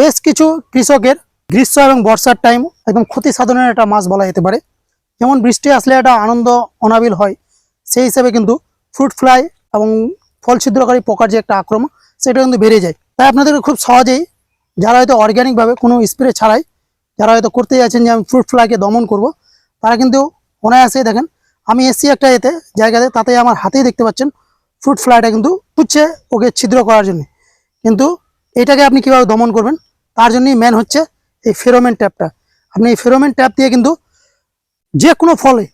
বেশ কিছু কৃষকের গ্রীষ্ম এবং বর্ষার টাইম একদম ক্ষতি সাধনের একটা মাস বলা যেতে পারে। যেমন বৃষ্টি আসলে একটা আনন্দ, অনাবিল হয়। সেই হিসেবে কিন্তু ফ্রুট ফ্লাই এবং ফল ছিদ্রকারী পোকার যে একটা আক্রমণ, সেটা কিন্তু বেড়ে যায়। তাই আপনাদেরকে খুব সহজেই যারা হয়তো অর্গ্যানিকভাবে কোনো স্প্রে ছাড়াই, যারা হয়তো করতে যাচ্ছেন যে আমি ফ্রুট ফ্লাইকে দমন করব, তারা কিন্তু অনায়াসেই দেখেন, আমি এসছি একটা এতে, জায়গাতে, তাতে আমার হাতেই দেখতে পাচ্ছেন ফ্রুট ফ্লাইটা কিন্তু পুচ্ছে ওকে ছিদ্র করার জন্য। কিন্তু এটাকে আপনি কীভাবে দমন করবেন? তার জন্যই মেন হচ্ছে এই ফেরোমেন ট্যাপটা আপনি এই ফেরোমেন ট্যাপ দিয়ে কিন্তু যে কোনো ফলে,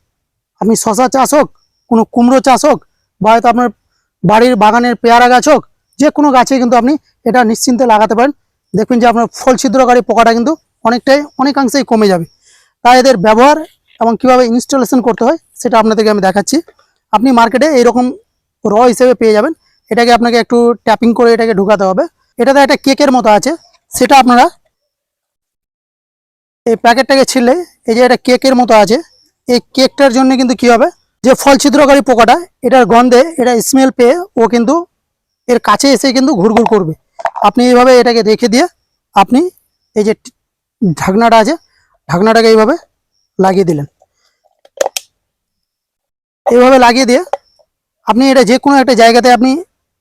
আপনি শশা চাষ হোক, কোনো কুমড়ো চাষ হোক, বা হয়তো আপনার বাড়ির বাগানের পেয়ারা গাছ হোক যে কোনো গাছে কিন্তু আপনি এটা নিশ্চিন্তে লাগাতে পারেন। দেখবেন যে আপনার ফল ছিদ্রকারী পোকাটা কিন্তু অনেকটাই, অনেকাংশেই কমে যাবে। তাই এদের ব্যবহার এবং কীভাবে ইনস্টলেশন করতে হয়, সেটা আপনাদেরকে আমি দেখাচ্ছি। আপনি মার্কেটে এইরকম র হিসেবে পেয়ে যাবেন। এটাকে আপনাকে একটু ট্যাপিং করে এটাকে ঢুকাতে হবে। এটাতে একটা কেকের মতো আছে। সেটা আপনারা এই প্যাকেটটাকে ছিললে এই যে এটা কেকের মতো আছে, এই কেকটার জন্য কিন্তু কি হবে? যে ফল ছিদ্রকারী পোকাটা, এটার গন্ধে, এটা স্মেল পেয়ে ও কিন্তু এর কাছে এসে কিন্তু ঘুরঘুর করবে। আপনি এইভাবে এটাকে রেখে দিয়ে আপনি এই যে ঢাকনাটা আছে, ঢাকনাটাকে এইভাবে লাগিয়ে দিলেন। এইভাবে লাগিয়ে দিয়ে আপনি এটা যে কোনো একটা জায়গাতে আপনি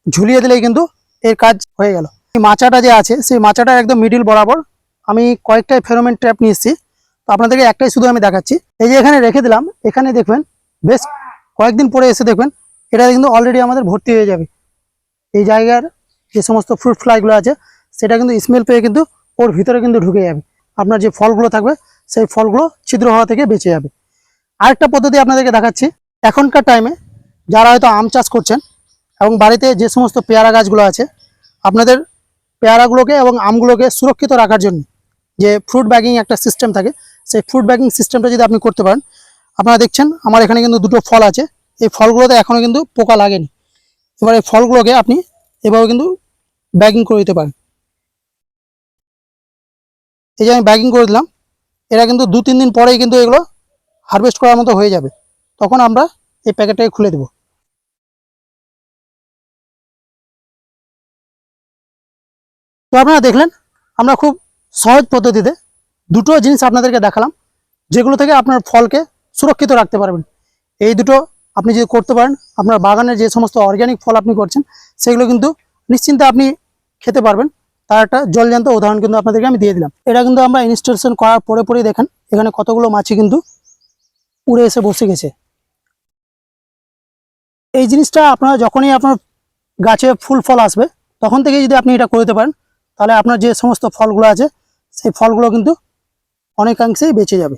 ঝুলিয়ে দিলেই কিন্তু এর কাজ হয়ে গেল। মাচাটা যে আছে, সেই মাচাটা একদম মিডিল বরাবর আমি কয়েকটাই ফেরোমেন ট্র্যাপ নিয়ে এসেছি। তো আপনাদেরকে একটাই শুধু আমি দেখাচ্ছি। এই যে এখানে রেখে দিলাম, এখানে দেখবেন বেশ কয়েকদিন পরে এসে দেখবেন, এটা কিন্তু অলরেডি আমাদের ভর্তি হয়ে যাবে। এই জায়গার যে সমস্ত ফ্রুট ফ্লাইগুলো আছে, সেটা কিন্তু স্মেল পেয়ে কিন্তু ওর ভিতরে কিন্তু ঢুকে যাবে। আপনার যে ফলগুলো থাকবে, সেই ফলগুলো ছিদ্র হওয়া থেকে বেঁচে যাবে। আরেকটা পদ্ধতি আপনাদেরকে দেখাচ্ছি। এখনকার টাইমে যারা হয়তো আম চাষ করছেন এবং বাড়িতে যে সমস্ত পেয়ারা গাছগুলো আছে, আপনাদের পেয়ারাগুলোকে এবং আমগুলোকে সুরক্ষিত রাখার জন্য যে ফ্রুট ব্যাগিং একটা সিস্টেম থাকে, সেই ফ্রুট ব্যাগিং সিস্টেমটা যদি আপনি করতে পারেন, আপনারা দেখছেন আমার এখানে কিন্তু দুটো ফল আছে। এই ফলগুলোতে এখনও কিন্তু পোকা লাগেনি। এবার এই ফলগুলোকে আপনি এভাবে কিন্তু ব্যাগিং করে দিতে পারেন। এই যে আমি ব্যাগিং করে দিলাম, এরা কিন্তু দু তিন দিন পরেই কিন্তু এগুলো হারভেস্ট করার মতো হয়ে যাবে। তখন আমরা এই প্যাকেটটাকে খুলে দেব। তো আপনারা দেখলেন, আমরা খুব সহজ পদ্ধতিতে দুটো জিনিস আপনাদেরকে দেখালাম, যেগুলো থেকে আপনার ফলকে সুরক্ষিত রাখতে পারবেন। এই দুটো আপনি যদি করতে পারেন, আপনার বাগানের যে সমস্ত অর্গ্যানিক ফল আপনি করছেন, সেগুলো কিন্তু নিশ্চিন্তে আপনি খেতে পারবেন। তার একটা জলজান্ত উদাহরণ কিন্তু আপনাদেরকে আমি দিয়ে দিলাম। এটা কিন্তু আমরা ইনস্টলেশন করার পরে পরেই দেখেন, এখানে কতগুলো মাছি কিন্তু উড়ে এসে বসে গেছে। এই জিনিসটা আপনারা যখনই আপনার গাছে ফুল ফল আসবে, তখন থেকেই যদি আপনি এটা করতে পারেন তাহলে আপনার যে সমস্ত ফলগুলো আছে সেই ফলগুলো কিন্তু অনেকাংশেই বেঁচে যাবে।